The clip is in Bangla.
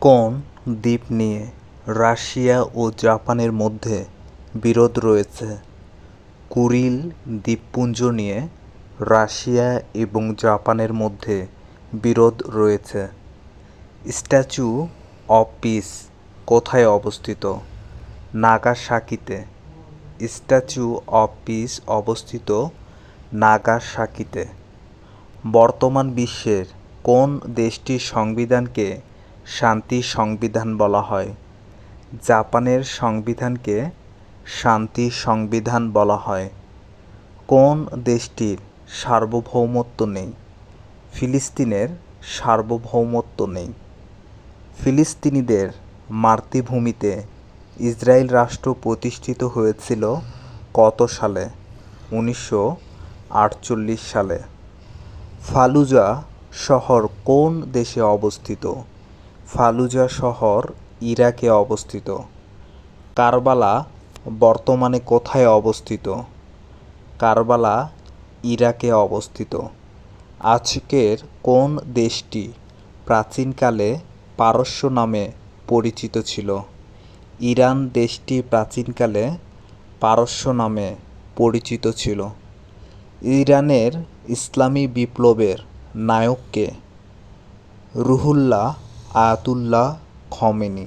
কোন দ্বীপ নিয়ে রাশিয়া ও জাপানের মধ্যে বিরোধ রয়েছে? কুরিল দ্বীপপুঞ্জ নিয়ে রাশিয়া এবং জাপানের মধ্যে বিরোধ রয়েছে। স্ট্যাচু অফ পিস কোথায় অবস্থিত? নাগাসাকিতে। স্ট্যাচু অফ পিস অবস্থিত নাগাসাকিতে। বর্তমান বিশ্বের কোন দেশটির সংবিধানকে শান্তি সংবিধান বলা হয়। জাপানের সংবিধানকে শান্তি সংবিধান বলা হয়। কোন দেশটির সার্বভৌমত্ব নেই? ফিলিস্তিনের সার্বভৌমত্ব নেই। ফিলিস্তিনিদের মাতৃভূমিতে ইসরায়েল রাষ্ট্র প্রতিষ্ঠিত হয়েছিল কত সালে? উনিশশো আটচল্লিশ সালে। ফালুজা শহর কোন দেশে অবস্থিত? ফালুজা শহর ইরাকে অবস্থিত। কারবালা বর্তমানে কোথায় অবস্থিত? কারবালা ইরাকে অবস্থিত। আজকের কোন দেশটি প্রাচীনকালে পারস্য নামে পরিচিত ছিল? ইরান দেশটি প্রাচীনকালে পারস্য নামে পরিচিত ছিল। ইরানের ইসলামী বিপ্লবের নায়ককে রুহুল্লাহ আয়াতুল্লাহ খমেনি।